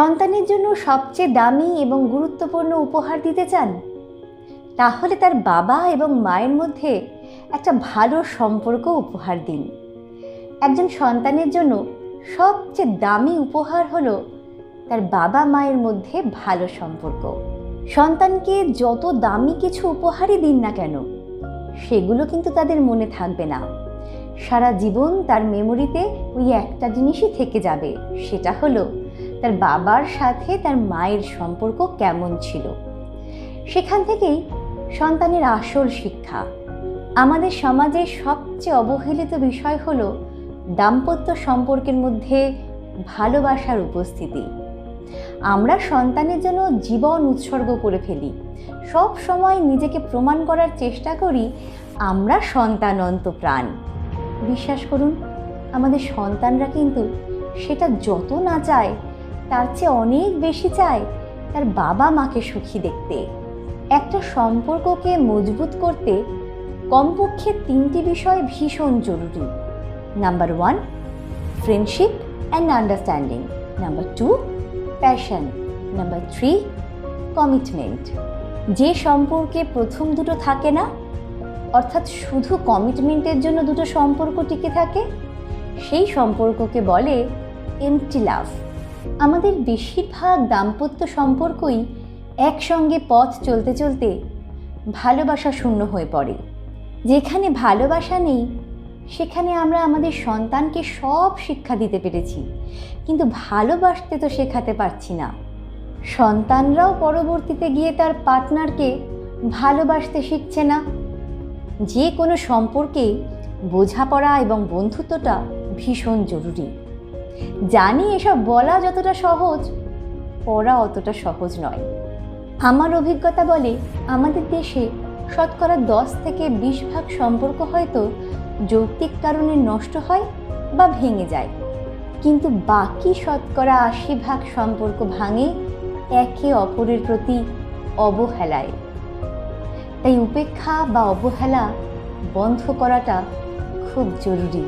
সন্তানের জন্য সবচেয়ে দামি এবং গুরুত্বপূর্ণ উপহার দিতে চান? তাহলে তার বাবা এবং মায়ের মধ্যে একটা ভালো সম্পর্ক উপহার দিন। একজন সন্তানের জন্য সবচেয়ে দামি উপহার হলো তার বাবা মায়ের মধ্যে ভালো সম্পর্ক। সন্তানকে যত দামি কিছু উপহারই দিন না কেন, সেগুলো কিন্তু তাদের মনে থাকবে না। সারা জীবন তার মেমোরিতে ওই একটা জিনিসই থেকে যাবে, সেটা হলো তার বাবার সাথে তার মায়ের সম্পর্ক কেমন ছিল? সেখান থেকেই সন্তানের আসল শিক্ষা। আমাদের সমাজের সবচেয়ে অবহেলিত বিষয় হলো দাম্পত্য সম্পর্কের মধ্যে ভালোবাসার উপস্থিতি। আমরা সন্তানের জন্য জীবন উৎসর্গ করে ফেলি। সব সময় নিজেকে প্রমাণ করার চেষ্টা করি, আমরা সন্তানন্ত প্রাণ। বিশ্বাস করুন, আমাদের সন্তানরা কিন্তু সেটা যত না চায় তার চেয়ে অনেক বেশি চায় তার বাবা মাকে সুখী দেখতে। একটা সম্পর্ককে মজবুত করতে কমপক্ষে তিনটি বিষয় ভীষণ জরুরি। Number one friendship and understanding number two passion number three commitment যে সম্পর্কে প্রথম দুটো থাকে না, অর্থাৎ শুধু কমিটমেন্টের জন্য দুটো সম্পর্ক টিকে থাকে, সেই সম্পর্ককে বলে এমটি লাভ আমাদের বেশিরভাগ দাম্পত্য সম্পর্কই একসঙ্গে পথ চলতে চলতে ভালোবাসা শূন্য হয়ে পড়ে। যেখানে ভালোবাসা নেই, সেখানে আমরা আমাদের সন্তানকে সব শিক্ষা দিতে পেরেছি। কিন্তু ভালোবাসতে তো শেখাতে পারছি না। সন্তানরাও পরবর্তীতে গিয়ে তার পার্টনারকে ভালোবাসতে শিখছে না। যে কোনো সম্পর্কে বোঝাপড়া এবং বন্ধুত্বটা ভীষণ জরুরি। জানি এসব বলা যতটা সহজ পড়া অতটা সহজ নয়। আমার অভিজ্ঞতা বলে, আমাদের দেশে শতকরা দশ থেকে বিশ ভাগ সম্পর্ক হয়তো যৌক্তিক কারণে নষ্ট হয় বা ভেঙে যায়। কিন্তু বাকি শতকরা আশি ভাগ সম্পর্ক ভাঙে একে অপরের প্রতি অবহেলায়। তাই উপেক্ষা বা অবহেলা বন্ধ করাটা খুব জরুরি।